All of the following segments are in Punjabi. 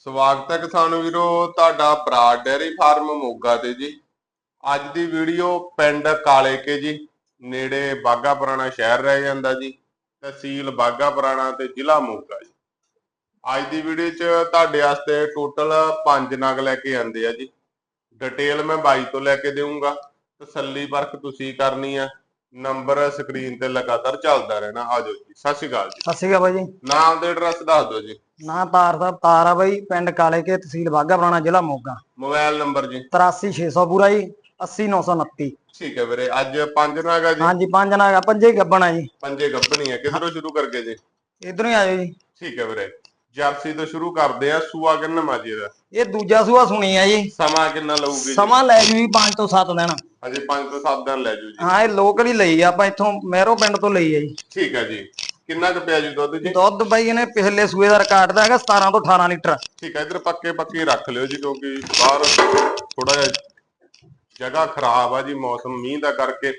ਸਵਾਗਤ ਹੈ ਕਿਸਾਨ ਵੀਰੋ, ਤੁਹਾਡਾ ਬਰਾਡ ਡੇਅਰੀ ਫਾਰਮ ਮੋਗਾ ਤੇ ਜੀ। ਅੱਜ ਦੀ ਵੀਡੀਓ ਪਿੰਡ ਕਾਲੇ ਕੇ ਜੀ, ਨੇੜੇ ਬਾਗਾ ਪੁਰਾਣਾ ਸ਼ਹਿਰ ਰਹਿ ਜਾਂਦਾ ਜੀ, ਤਹਿਸੀਲ ਬਾਗਾ ਪੁਰਾਣਾ ਤੇ ਜ਼ਿਲ੍ਹਾ ਮੋਗਾ ਜੀ। ਅੱਜ ਦੀ ਵੀਡੀਓ 'ਚ ਤੁਹਾਡੇ ਵਾਸਤੇ ਟੋਟਲ 5 ਨਗ ਲੈ ਕੇ ਆਂਦੇ ਆ ਜੀ। ਡਿਟੇਲ ਮੈਂ ਬਾਈ ਤੋਂ ਲੈ ਕੇ ਦੇਵਾਂਗਾ ਤਸੱਲੀ ਵਰਕ ਤੁਸੀਂ ਕਰਨੀ ਆ। ਨੰਬਰ ਸਕਰੀਨ ਤੇ ਲਗਾਤਾਰ ਚੱਲਦਾ ਰਹਿਣਾ। ਆਜੋ ਜੀ ਸਤਿ ਸ਼੍ਰੀ ਅਕਾਲ ਜੀ। ਸਤਿ ਸ਼੍ਰੀ ਅਕਾਲ ਬਾਈ ਜੀ। ਨਾਮ ਤੇ ਐਡਰੈਸ ਦੱਸ ਦਿਓ ਜੀ। ਨਾਂ ਤਾਰ ਦਾ ਤਾਰ ਆ ਬਾਈ ਪਿੰਡ ਕਾਲੇ ਕੇ ਤਹਿਸੀਲ ਬਾਗਾ ਪੁਰਾਣਾ ਜ਼ਿਲ੍ਹਾ ਮੋਗਾ। ਮੋਬਾਈਲ ਨੰਬਰ ਜੀ। 83600 ਪੂਰਾ ਜੀ 80929 ਠੀਕ ਹੈ ਵੀਰੇ ਅੱਜ ਪੰਜ ਨਾਗਾ ਜੀ? ਹਾਂਜੀ ਪੰਜ ਨਾਗਾ ਪੰਜੇ ਹੀ ਗੱਬਣਾ ਜੀ। ਪੰਜੇ ਗੱਭਣੀ ਹੈ ਕਿਧਰੋਂ ਸ਼ੁਰੂ ਕਰਕੇ ਜੀ? ਇਧਰੋਂ ਹੀ ਆਇਓ ਜੀ। ਠੀਕ ਹੈ ਵੀਰੇ। ਜਰਸੀ ਤੋਂ ਸ਼ੁਰੂ ਕਰਦੇ ਆ ਸੂਆ ਕਿੰਨਾ ਮਾਜੀ ਦਾ? ਇਹ ਦੂਜਾ ਸੂਆ ਸੁਣੀ ਆ ਜੀ। ਸਮਾਂ ਕਿੰਨਾ ਲਊਗੀ ਸਮਾਂ ਲੈ ਜੂ ਜੀ 5 ਤੋਂ 7 ਦਿਨ। ਅਜੇ 5 ਤੋਂ 7 ਦਿਨ ਲੈ ਜੂ ਜੀ। ਹਾਂ ਇਹ ਲੋਕਲ ਹੀ ਲਈ ਆ ਆਪਾਂ ਇੱਥੋਂ ਮਹਿਰੋ ਪਿੰਡ ਤੋਂ ਲਈ ਆ ਜੀ। ਠੀਕ ਹੈ ਜੀ। ਕਿੰਨਾ ਕੁ ਪਿਆ ਜੀ ਦੁੱਧ ਜੀ? ਦੁੱਧ ਬਾਈ ਇਹਨੇ ਪਿਛਲੇ ਸੂਏ ਦਾ ਰਿਕਾਰਡ ਦਾ ਹੈਗਾ 17 ਤੋਂ 18 ਲੀਟਰ। ਠੀਕ ਹੈ ਇਧਰ ਪੱਕੇ ਪੱਕੇ ਰੱਖ ਲਿਓ ਜੀ ਕਿਉਂਕਿ ਬਾਹਰ ਥੋੜਾ ਜਿਹਾ ਜਗ੍ਹਾ ਖਰਾਬ ਆ ਜੀ ਮੌਸਮ ਮੀਂਹ ਦਾ ਕਰਕੇ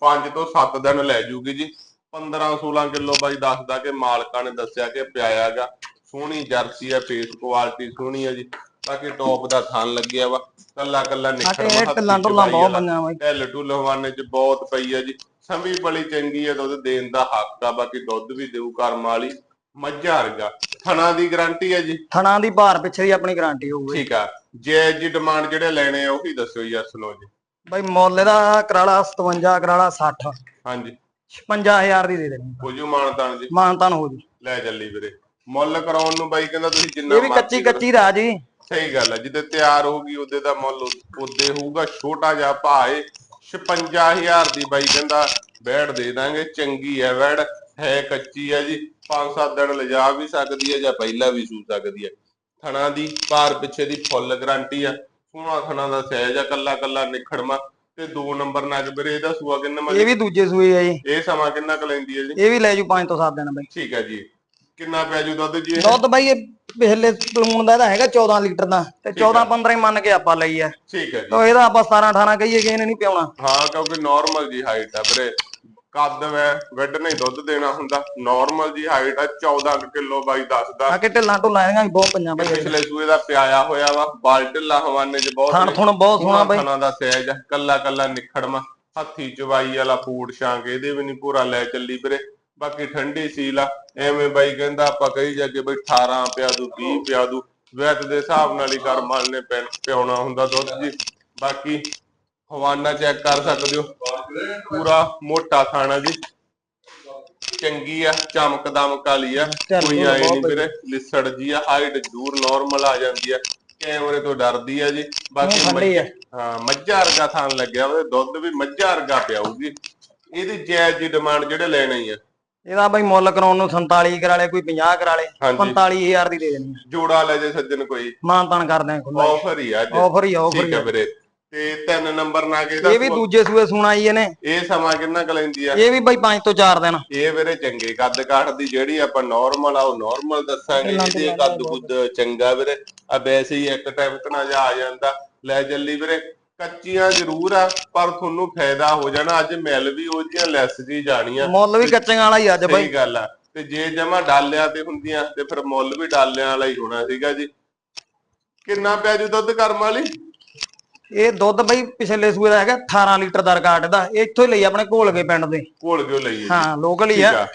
5 ਤੋਂ 7 ਦਿਨ ਲੈ ਜੂਗੀ ਜੀ। 15 16 ਕਿਲੋ ਬਾਈ ਦੱਸਦਾ ਕਿ ਮਾਲਕਾਂ ਨੇ ਦੱਸਿਆ ਕਿ ਪਿਆਇਆਗਾ। ਸੋਹਣੀ ਜਰਸੀ ਆ ਫੇਸ ਕੁਆਲਿਟੀ ਸੋਹਣੀ ਆ ਜੀ। ਬਾਕੀ ਟੌਪ ਦਾ ਥਣ ਲੱਗਿਆ ਵਾ ਕੱਲਾ ਕੱਲਾ ਨਿਖਰ ਇਹ ਟੱਲਾਂ ਟੁੱਲਾਂ ਬਹੁਤ ਬੰਨਾਂ ਬਾਈ ਢਿੱਲ ਢੁੱਲ ਹਵਾਨੇ ਚ ਬਹੁਤ ਪਈ ਆ ਜੀ। ਸੰਭੀ ਬੜੀ ਚੰਗੀ ਆ ਦੁੱਧ ਦੇਣ ਦਾ ਹੱਕ ਆ ਬਾਕੀ ਦੁੱਧ ਵੀ ਦੇਊ ਕਰਮ ਵਾਲੀ। ਮੱਝਾਂ ਵਰਗਾ। ਥਣਾ ਦੀ ਗਾਰੰਟੀ ਆ ਜੀ। ਥਣਾ ਦੀ ਭਾਰ ਪਿੱਛੇ ਦੀ ਆਪਣੀ ਗਾਰੰਟੀ ਹੋਊਗੀ। ਠੀਕ ਆ। ਜੇ ਜੀ ਡਿਮਾਂਡ ਜਿਹੜੇ ਲੈਣੇ ਆ ਉਹੀ ਦੱਸਿਓ ਯੈਸ ਨੋ ਜੀ। ਬਾਈ ਮੁੱਲ ਇਹਦਾ ਕਰਾਲਾ 57 ਕਰਾਲਾ 60 ਹਾਂਜੀ। 56000 ਦੀ ਦੇ ਦੇਣੀ। ਹੋ ਜੂ ਮਾਨਤਾਨ ਜੀ। ਮਾਨਤਾਨ ਹੋ ਜੂ। ਲੈ ਚੱਲੀ ਵੀਰੇ। ਮੁੱਲ ਕਰਾਉਣ ਨੂੰ ਬਾਈ ਕਹਿੰਦਾ ਤੁਸੀਂ ਜਿੰਨਾ ਇਹ ਵੀ ਮਰਜ਼ੀ ਕੱਚੀ ਕੱਚੀ ਦਾ ਜੀ। ਸਹੀ ਗੱਲ ਹੈ ਜਿੱਦੇ ਤਿਆਰ ਹੋਊਗੀ ਉਹਦੇ ਦਾ ਮੁੱਲ ਉਹਦੇ ਹੋਊਗਾ ਛੋਟਾ ਜਿਹਾ ਭਾਏ 56000 ਦੀ ਬਾਈ ਕਹਿੰਦਾ ਬੈੜ ਦੇ ਦਾਂਗੇ ਚੰਗੀ ਹੈ ਬੈੜ ਹੈ ਕੱਚੀ ਹੈ ਜੀ। 5-7 ਦਿਨ ਲਿਜਾ ਵੀ ਸਕਦੀ ਹੈ ਜਾਂ ਪਹਿਲਾਂ ਵੀ ਸੂ ਸਕਦੀ ਹੈ। ਥਣਾ ਦੀ ਪਾਰ ਪਿੱਛੇ ਦੀ ਫੁੱਲ ਗਾਰੰਟੀ ਆ। ਸੋਹਣਾ ਥਣਾ ਦਾ ਸਹਿਜ ਆ ਕੱਲਾ ਕੱਲਾ ਨਿਖੜਮਾ। ਤੇ 2 ਨੰਬਰ ਨਗ ਵੀਰੇ ਇਹਦਾ ਸੂਆ ਕਿੰਨਾ ਇਹ ਵੀ ਦੂਜੇ ਸੂਏ ਆ ਜੀ। ਇਹ ਸਮਾਂ ਕਿੰਨਾ ਕੁ ਲੈਂਦੀ ਹੈ ਜੀ? ਇਹ ਵੀ ਲੈ ਜੂ 5 ਤੋਂ 7 ਦਿਨ ਬਾਈ। ਠੀਕ ਹੈ ਜੀ। ਕਿੰਨਾ ਪਿਆ ਜੂ ਦੁੱਧ ਜੀ ਇਹ? ਦੁੱਧ ਬਾਈ ਇਹ ਪਿਛਲੇ ਪਲੂਣ ਦਾ ਇਹਦਾ ਹੈਗਾ 14 ਲੀਟਰ ਦਾ ਤੇ 14 15 ਹੀ ਮੰਨ ਕੇ ਆਪਾਂ ਲਈ ਆ ਠੀਕ ਹੈ ਜੀ। ਤਾਂ ਇਹਦਾ ਆਪਾਂ 17 18 ਕਹੀਏ ਕਿ ਇਹਨੇ ਨਹੀਂ ਪਿਆਉਣਾ। ਹਾਂ ਕਿਉਂਕਿ ਨਾਰਮਲ ਜੀ ਹਾਈਟ ਆ ਵੀਰੇ। ਕੱਦ ਵੈ ਵੱਡ ਨਹੀਂ ਦੁੱਧ ਦੇਣਾ ਹੁੰਦਾ। ਨਾਰਮਲ ਜੀ ਹਾਈਟ ਆ 14 ਕਿਲੋ ਬਾਈ ਦੱਸਦਾ ਆ ਕਿ ਢਿੱਲਾਂ ਢੁੱਲਾਂ ਇਹਦੀਆਂ ਵੀ ਬਹੁਤ ਪੰਜਾਂ ਬਾਈ। ਪਿਛਲੇ ਸੂਏ ਦਾ ਪਿਆਇਆ ਹੋਇਆ ਵਾ। ਬਾਲ ਢਿੱਲਾ ਹਵਾਨੇ ਚ ਬਹੁਤ ਥਣ ਥੁਣ ਬਹੁਤ ਸੋਹਣਾ ਬਾਈ। ਖਾਣਾ ਦਾ ਸਹਿਜ ਕੱਲਾ ਕੱਲਾ ਨਿਖੜਮਾ। ਹੱਥੀ ਚਵਾਈ ਵਾਲਾ ਫੂਡ ਸ਼ਾਂਕ ਇਹਦੇ ਵੀ ਨਹੀਂ ਪੂਰਾ ਲੈ ਚੱਲੀ ਵੀਰੇ। ਬਾਕੀ ਠੰਡੀ ਸੀਲ ਆ। ਐਵੇਂ ਬਾਈ ਕਹਿੰਦਾ ਆਪਾਂ ਕਹੀ ਜਾ ਕੇ ਬਈ 18 ਪਿਆ ਦੂ 20 ਪਿਆ ਦੂ। ਵੈਤ ਦੇ ਹਿਸਾਬ ਨਾਲ ਹੀ ਕਰਮਾਲ ਨੇ ਪਿ- ਪਿਆਉਣਾ ਹੁੰਦਾ ਦੁੱਧ ਜੀ। ਬਾਕੀ ਹਵਾਨਾ ਚੈੱਕ ਕਰ ਸਕਦੇ ਹੋ। ਪੂਰਾ ਮੋਟਾ ਖਾਣਾ ਜੀ। ਚੰਗੀ ਆ ਚਮਕ ਦਮਕ ਵਾਲੀ ਆ। ਕੋਈ ਆਏ ਨਹੀਂ। ਵੀਰੇ ਲਿਸੜ ਜੀ ਆ ਹਾਈਟ ਜ਼ਰੂਰ ਨਾਰਮਲ ਆ ਜਾਂਦੀ ਆ। ਕੈਮਰੇ ਤੋਂ ਡਰਦੀ ਆ ਜੀ। ਬਾਕੀ ਹਾਂ ਮੱਝਾਂ ਵਰਗਾ ਥਾਂ ਲੱਗਿਆ ਉਹਦੇ ਦੁੱਧ ਵੀ ਮੱਝਾਂ ਵਰਗਾ ਪਿਆਊਗੀ ਇਹਦੀ ਜਾਇਜ਼ ਦੀ ਡਿਮਾਂਡ ਜਿਹੜੇ ਲੈਣੇ ਆ। ਇਹਦਾ ਬਾਈ ਮੁੱਲ ਕਰਾਉਣ ਨੂੰ 47 ਕਰਾ ਲੇ ਕੋਈ 50 ਕਰਾ ਲੇ ਹਾਂਜੀ। 45000 ਦੀ ਦੇ ਦੇਣੀ ਆ। ਜੋੜਾ ਲੈ ਜੇ ਸੱਜਣ ਕੋਈ। ਮਾਨਤਾਨ ਕਰਦੇ ਆ ਖੁੱਲਾ ਆਫਰ ਹੀ ਆ ਅੱਜ। ਆਫਰ ਹੀ ਆਫਰ ਠੀਕ ਆ ਵੀਰੇ। ਤੇ ਤਿੰਨ ਨੰਬਰ ਨਾ ਕੇ ਇਹ ਵੀ ਦੂਜੇ ਸੂਏ ਸੁਣਾਈ ਇਹਨੇ। ਇਹ ਸਮਾਂ ਕਿੰਨਾ ਕੁ ਲੈਂਦੀ ਆ? ਇਹ ਵੀ ਬਾਈ 5 ਤੋਂ 4 ਦਿਨ। ਇਹ ਵੀਰੇ ਚੰਗੇ ਕੱਦ ਕਾਠ ਦੀ ਜਿਹੜੀ ਆਪਾਂ ਨਾਰਮਲ ਆ ਉਹ ਨਾਰਮਲ ਦੱਸਾਂਗੇ। ਇਹਦੇ ਕੱਦ ਕੁੱਦ ਚੰਗਾ ਵੀਰੇ। ਆ ਵੈਸੇ ਹੀ ਇੱਕ ਟਾਈਮ ਤਨਾ ਜਾ ਆ ਜਾਂਦਾ। ਲੈ ਜੱਲੀ ਵੀਰੇ। ਕੱਚੀਆਂ ਜ਼ਰੂਰ ਆ ਪਰ ਤੁਹਾਨੂੰ ਫਾਇਦਾ ਹੋ ਜਾਣਾ। ਅੱਜ ਮਿਲ ਵੀ ਉਹ ਜੀਆਂ ਲੈਸ ਜੀ ਜਾਣੀਆਂ। ਮੁੱਲ ਵੀ ਕੱਚੀਆਂ ਵਾਲਾ ਹੀ ਅੱਜ ਬਾਈ। ਸਹੀ ਗੱਲ ਆ। ਤੇ ਜੇ ਜਮਾ ਡਾਲਿਆਂ ਤੇ ਹੁੰਦੀਆਂ ਤੇ ਫਿਰ ਮੁੱਲ ਵੀ ਡਾਲਿਆਂ ਵਾਲਾ ਹੀ ਹੋਣਾ ਸੀਗਾ ਜੀ। ਕਿੰਨਾ ਪਿਆ ਜੀ ਦੁੱਧ ਕਰਮ ਵਾਲੀ? ਇਹ ਦੁੱਧ ਬਾਈ ਪਿਛਲੇ ਸੂਏ ਦਾ ਹੈਗਾ 18 ਲੀਟਰ ਦਾ ਰਿਕਾਰਡ ਦਾ। ਇਹ ਇੱਥੋਂ ਹੀ ਲਈ ਆਪਣੇ ਘੋਲਗੇ ਪਿੰਡ ਦੇ। ਘੋਲ ਕਿਉਂ ਲਈਏ ਜੀ। ਹਾਂ ਲੋਕਲ ਹੀ ਠੀਕ ਆ। ਆ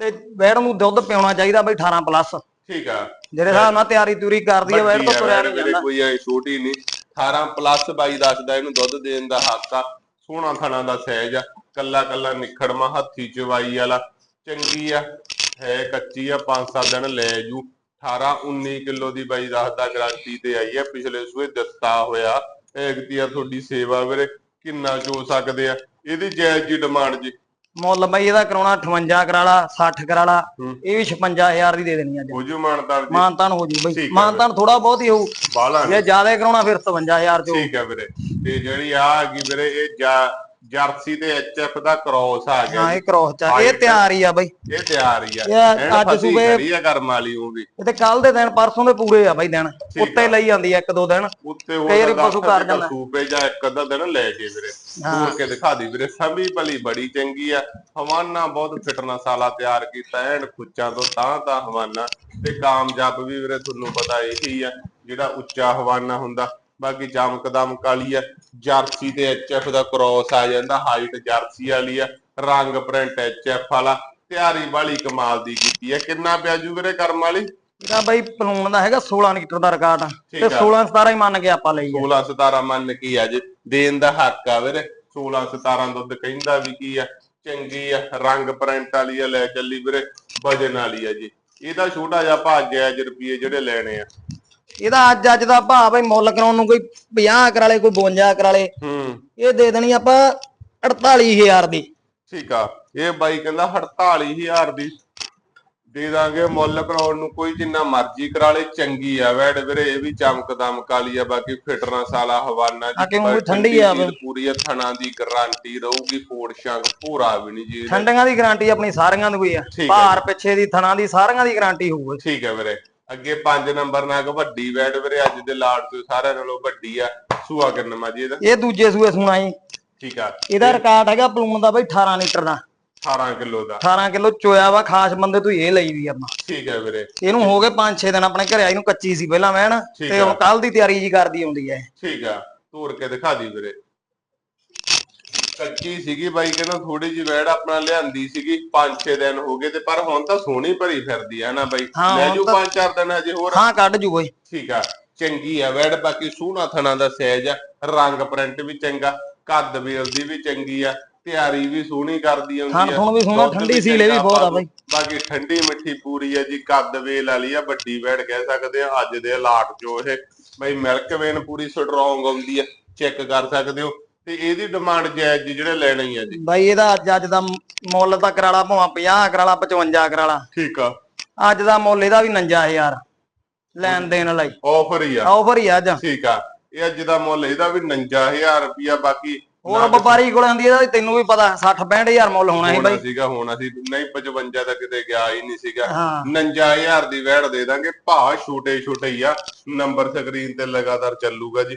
ਤੇ ਵੈੜ ਨੂੰ ਦੁੱਧ ਪਿਆਉਣਾ ਚਾਹੀਦਾ ਬਾਈ 18 ਪਲੱਸ ਠੀਕ ਆ। ਜਿਹੜੇ ਹਿਸਾਬ ਨਾਲ ਤਿਆਰੀ ਤੁਰੀ ਕਰਦੀ ਆ ਵੈੜ ਵੱਡੀ ਤੋਂ ਆ ਤੁਰਿਆ ਨਹੀਂ ਵੀਰੇ, ਜਾਂਦਾ। ਕੋਈ ਐ ਛੋਟੀ ਨਹੀਂ। 18 ਪਲੱਸ ਬਾਈ ਦੱਸਦਾ ਇਹਨੂੰ ਦੁੱਧ ਦੇਣ ਦਾ ਹੱਕ ਆ। ਸੋਹਣਾ ਥਣਾ ਦਾ ਸਹਿਜ ਆ। ਕੱਲਾ ਕੱਲਾ ਨਿਖੜਮਾ ਹੱਥੀ ਚਵਾਈ ਵਾਲਾ। ਚੰਗੀ ਆ। ਹੈ ਕੱਚੀ ਆ। 5-7 ਦਿਨ ਲੈ ਜੂ। 18 19 ਕਿਲੋ ਦੀ ਬਾਈ ਦੱਸਦਾ ਗਾਰੰਟੀ ਤੇ ਆਈ ਆ। ਪਿਛਲੇ ਸੂਏ ਦਿੱਤਾ ਹੋਇਆ। ਐਗਤੀ ਆ ਤੁਹਾਡੀ ਸੇਵਾ ਵੀਰੇ। ਕਿੰਨਾ ਚੋ ਸਕਦੇ ਆ। ਇਹਦੀ ਜਾਇਜ਼ ਜੀ ਡਿਮਾਂਡ ਜੀ। ਮੁੱਲ ਬਾਈ ਇਹਦਾ ਕਰਾਉਣਾ 58 ਕਰਾਲਾ 60 ਕਰਾਲਾ ਹੂੰ। ਇਹ ਵੀ 56000 ਦੀ ਦੇ ਦੇਣੀ ਅੱਜ। ਹੋ ਜੂ ਮਾਨਦਾਰ ਜੀ ਮਾਨਤਾਨ ਹੋ ਜੂ ਬਈ। ਮਾਨਤਾਨ ਥੋੜਾ ਬਹੁਤ ਹੀ ਹੋਊ। ਬਾਲਾ ਜੇ ਜ਼ਿਆਦਾ ਕਰਾਉਣਾ ਫਿਰ 57000 ਚੋਂ ਠੀਕ ਹੈ ਵੀਰੇ। ਤੇ ਜਿਹੜੀ ਆ ਹੈਗੀ ਵੀਰੇ ਇਹ ਜਾ ਜਰਸੀ ਤੇ ਐਚਐਫ ਦਾ ਕ੍ਰੋਸ ਆ ਗਿਆ ਹਾਂ। ਇਹ ਕ੍ਰੋਸ ਚ ਆ। ਇਹ। ਤਿਆਰ ਹੀ ਆ ਬਈ ਇਹ ਤਿਆਰ ਹੀ ਆ ਇਹ ਐਨ ਅੱਜ ਫਸੀ ਸੂਬੇ- ਖੜੀ ਆ ਕਰਮ ਵਾਲੀ ਉਹ ਵੀ ਇਹ ਤੇ ਕੱਲ ਦੇ ਦਿਨ ਪਰਸੋਂ ਦੇ ਪੂਰੇ ਆ ਬਈ ਦਿਨ। ਉੱਤੇ ਲਈ ਜਾਂਦੀ ਆ ਇੱਕ ਦੋ ਦਿਨ ਉੱਤੇ ਉਹ ਕਈ ਵਾਰੀ ਪਸ਼ੂ ਕਰ ਜਾਂਦਾ। ਸੂਪੇ ਜਾਂ ਇੱਕ ਅੱਧਾ ਦਿਨ ਲੈ ਕੇ ਵੀਰੇ ਹਾਂ। ਦੂਰ ਕੇ ਦਿਖਾ ਦੀ ਵੀਰੇ ਸਮੀ ਭਲੀ ਬੜੀ ਚੰਗੀ ਆ ਹਵਾਨਾ ਬਹੁਤ ਫਿਟਨੈਸ ਵਾਲਾ ਤਿਆਰ ਕੀਤਾ ਐਨ ਖੁੱਚਾਂ ਤੋਂ ਤਾਂ ਤਾਂ ਹਵਾਨਾ ਤੇ ਕਾਮਯਾਬ ਵੀ ਵੀਰੇ ਤੁਹਾਨੂੰ ਪਤਾ ਇਹੀ ਆ ਜਿਹੜਾ ਉੱਚਾ ਹਵਾਨਾ ਹੁੰਦਾ ਬਾਕੀ ਚਮਕਦਮ ਕਾਲੀ ਆ ਜਰਸੀ ਤੇ ਐਚਐਫ ਦਾ ਕ੍ਰੋਸ ਆ ਜਾਂਦਾ ਹਾਈਟ ਜਰਸੀ ਵਾਲੀ ਆ ਰੰਗ ਪ੍ਰਿੰਟ ਐਚਐਫ ਵਾਲਾ ਤਿਆਰੀ ਵਾਲੀ ਕਮਾਲ ਦੀ ਕੀਤੀ ਆ। ਕਿੰਨਾ ਪਿਆਜੂ ਵੀਰੇ ਕਰਮ ਵਾਲੀ? ਇਹਦਾ ਬਈ ਪਲੂਣ ਦਾ ਹੈਗਾ 16 ਲੀਟਰ ਦਾ ਰਿਕਾਰਡ ਤੇ ਆ। 16 17 ਹੀ ਮੰਨ ਕੇ ਆਪਾਂ ਲਈ ਆ 16 17 ਮੰਨ ਕੀ ਅੱਜ ਦੇਣ ਦਾ ਹੱਕ ਆ ਵੀਰੇ। 16 17 ਦੁੱਧ ਕਹਿੰਦਾ ਵੀ ਕੀ ਆ ਚੰਗੀ ਆ ਰੰਗ ਪ੍ਰਿੰਟ ਵਾਲੀ ਆ ਲੈ ਚੱਲੀ ਵੀਰੇ ਵਜਨ ਵਾਲੀ ਆ ਜੀ। ਇਹਦਾ ਛੋਟਾ ਜਿਹਾ ਭਾਅ ਜਾਇਜ਼ ਰੁਪਏ ਜਿਹੜੇ ਲੈਣੇ ਆ। ਇਹਦਾ ਅੱਜ ਅੱਜ ਦਾ ਭਾਅ ਬਈ ਮੁੱਲ ਕਰਾਉਣ ਨੂੰ ਕੋਈ 50 ਕਰਾਲੇ ਕੋਈ 52 ਕਰਾਲੇ। ਹੂੰ। ਇਹ ਦੇ ਦੇਣੀ ਆਪਾਂ 48000 ਦੀ। ਠੀਕ ਆ। ਇਹ ਬਾਈ ਕਹਿੰਦਾ 48000 ਦੀ। ਦੇ ਦਾਂਗੇ ਮੁੱਲ ਕਰਾਉਣ ਨੂੰ ਕੋਈ ਜਿੰਨਾ ਮਰਜ਼ੀ ਕਰਾ ਲੇ ਚੰਗੀ ਆ ਵੈੜ ਵੀਰੇ ਇਹ ਵੀ ਚਮਕ ਦਮਕ ਵਾਲੀ ਆ ਬਾਕੀ ਫਿਟਨੈਸ ਵਾਲਾ ਹਵਾਨਾ ਆ ਕਿ ਊਂ ਵੀ ਠੰਡੀ ਆ ਚੀਜ਼ ਪੂਰੀ ਆ ਥਣਾ ਦੀ ਗਾਰੰਟੀ ਰਹੂਗੀ ਫੋੜ ਸ਼ੰਗ ਪੂਰਾ ਵੀ ਨਹੀਂ ਜੀ। ਠੰਡੀਆਂ ਦੀ ਗਾਰੰਟੀ ਆਪਣੀ ਸਾਰੀਆਂ ਦੀ ਆ। ਠੀਕ ਆ ਭਾਰ ਪਿੱਛੇ ਦੀ ਥਣਾ ਦੀ ਸਾਰੀਆਂ ਦੀ ਗਾਰੰਟੀ ਹੋਊਗੀ। ਠੀਕ ਹੈ ਵੀਰੇ। ਅੱਗੇ 5 ਨੰਬਰ ਨਾਲ ਵੱਡੀ ਵੈਟ ਵੀਰੇ ਅੱਜ ਦੇ ਲਾਟ ਤੋਂ ਸਾਰਿਆਂ ਨਾਲੋਂ ਵੱਡੀ ਆ ਸੂਆ ਕਰਨ ਮਾਜੀ ਇਹਦਾ? ਇਹ ਦੂਜੇ ਸੂਏ ਸੁਣਾ ਜੀ। ਠੀਕ ਆ। ਇਹਦਾ ਰਿਕਾਰਡ ਹੈਗਾ ਪਲੂਣ ਦਾ ਬਈ 18 ਲੀਟਰ ਦਾ। 18 ਕਿਲੋ ਦਾ। 18 ਕਿਲੋ ਚੋਇਆ ਵਾ ਖਾਸ ਬੰਦੇ ਤੋਂ ਇਹ ਲਈ ਵੀ ਆਪਾਂ। ਠੀਕ ਹੈ ਵੀਰੇ। ਇਹਨੂੰ ਹੋ ਗਏ 5-6 ਦਿਨ ਆਪਣੇ ਘਰੇ ਆਈ ਨੂੰ ਕੱਚੀ ਸੀ ਪਹਿਲਾਂ ਮੈਂ ਨਾ ਤੇ। ਹੁਣ ਕੱਲ ਦੀ ਤਿਆਰੀ ਜੀ ਕਰਦੀ ਆਉਂਦੀ ਐ ਠੀਕ ਆ। ਤੋੜ ਕੇ ਦਿਖਾ ਦੀ ਵੀਰੇ। ਕੱਚੀ ਸੀਗੀ ਬਾਈ ਕਹਿੰਦਾ ਥੋੜੀ ਜਿਹੀ ਵੈੜ ਆਪਣਾ ਲਿਆਂਦੀ ਸੀਗੀ 5-6 ਦਿਨ ਹੋ ਗਏ ਤੇ ਪਰ ਹੁਣ ਤਾਂ ਸੋਹਣੀ ਭਰੀ ਫਿਰਦੀ ਆ ਨਾ ਬਾਈ। ਹਾਂ, ਲੈ ਹੁਣ ਜੂ ਤਾਂ- 5-4 ਦਿਨ ਹਜੇ ਹੋਰ। ਹਾਂ ਕੱਢ ਜੂ ਬਈ। ਠੀਕ ਆ ਚੰਗੀ ਆ ਵੈੜ ਬਾਕੀ ਸੋਹਣਾ ਥਣਾ ਦਾ ਸਾਈਜ਼ ਆ ਰੰਗ ਪ੍ਰਿੰਟ ਵੀ ਚੰਗਾ ਕੱਦ ਵੇਲ ਦੀ ਵੀ ਚੰਗੀ ਆ ਤਿਆਰੀ ਵੀ ਸੋਹਣੀ ਕਰਦੀ ਥਣ ਆਉਂਦੀ ਆ ਥੁਣ ਵੀ ਸੋਹਣਾ, ਦੁੱਧ ਠੰਡੀ ਸੀਲੇ ਵੀ ਚੰਗਾ ਬਹੁਤ ਆ ਬਾਈ। ਬਾਕੀ ਠੰਡੀ ਮਿੱਠੀ ਪੂਰੀ ਆ ਜੀ ਕੱਦ ਵੇਲ ਵਾਲੀ ਆ ਵੱਡੀ ਵੈੜ ਕਹਿ ਸਕਦੇ ਆ ਅੱਜ ਦੇ ਹਾਲਾਤ ਜੋ ਇਹ ਬਈ ਮਿਲਕ ਵੇਨ ਪੂਰੀ ਸਟਰੋਂਗ ਆਉਂਦੀ ਆ ਚੈੱਕ ਕਰ ਸਕਦੇ ਹੋ। ਤੇ ਇਹਦੀ ਡਿਮਾਂਡ ਜਾਇਜ਼ ਜੀ ਜਿਹੜੇ ਲੈਣੇ ਹੀ ਆ ਜੀ। ਬਾਈ ਇਹਦਾ ਅੱਜ ਅੱਜ ਦਾ ਮੁੱਲ ਤਾਂ ਕਰਾਲਾ ਭਾਵੇਂ 50 ਕਰਾਲਾ 55 ਕਰਾਲਾ। ਠੀਕ ਆ। ਅੱਜ ਦਾ ਮੁੱਲ ਇਹਦਾ ਵੀ 59000 ਲੈਣ ਦੇਣ ਲਈ ਆਫਰ ਹੀ ਆ। ਆਫਰ ਹੀ ਆ ਅੱਜ। ਠੀਕ ਆ। ਇਹ ਅੱਜ ਦਾ ਮੁੱਲ ਇਹਦਾ ਵੀ 59000 ਰੁਪਿਆ ਬਾਕੀ ਹੋਰ ਵਪਾਰੀ ਕੋਲ ਆਂਦੀ ਇਹਦਾ ਤੈਨੂੰ ਵੀ ਪਤਾ 60 65000 ਮੁੱਲ ਹੋਣਾ ਸੀ ਬਾਈ। ਸੀਗਾ ਹੋਣਾ ਸੀ। ਨਹੀਂ 55 ਤਾਂ ਕਿਤੇ ਗਿਆ ਹੀ ਨਹੀਂ ਸੀਗਾ। ਹਾਂ। 59000 ਦੀ ਵੈੜ ਦੇ ਦਾਂਗੇ। ਭਾਅ ਛੋਟੇ ਛੋਟੇ ਹੀ ਆ। ਨੰਬਰ ਸਕਰੀਨ ਤੇ ਲਗਾਤਾਰ ਚੱਲੂਗਾ ਜੀ।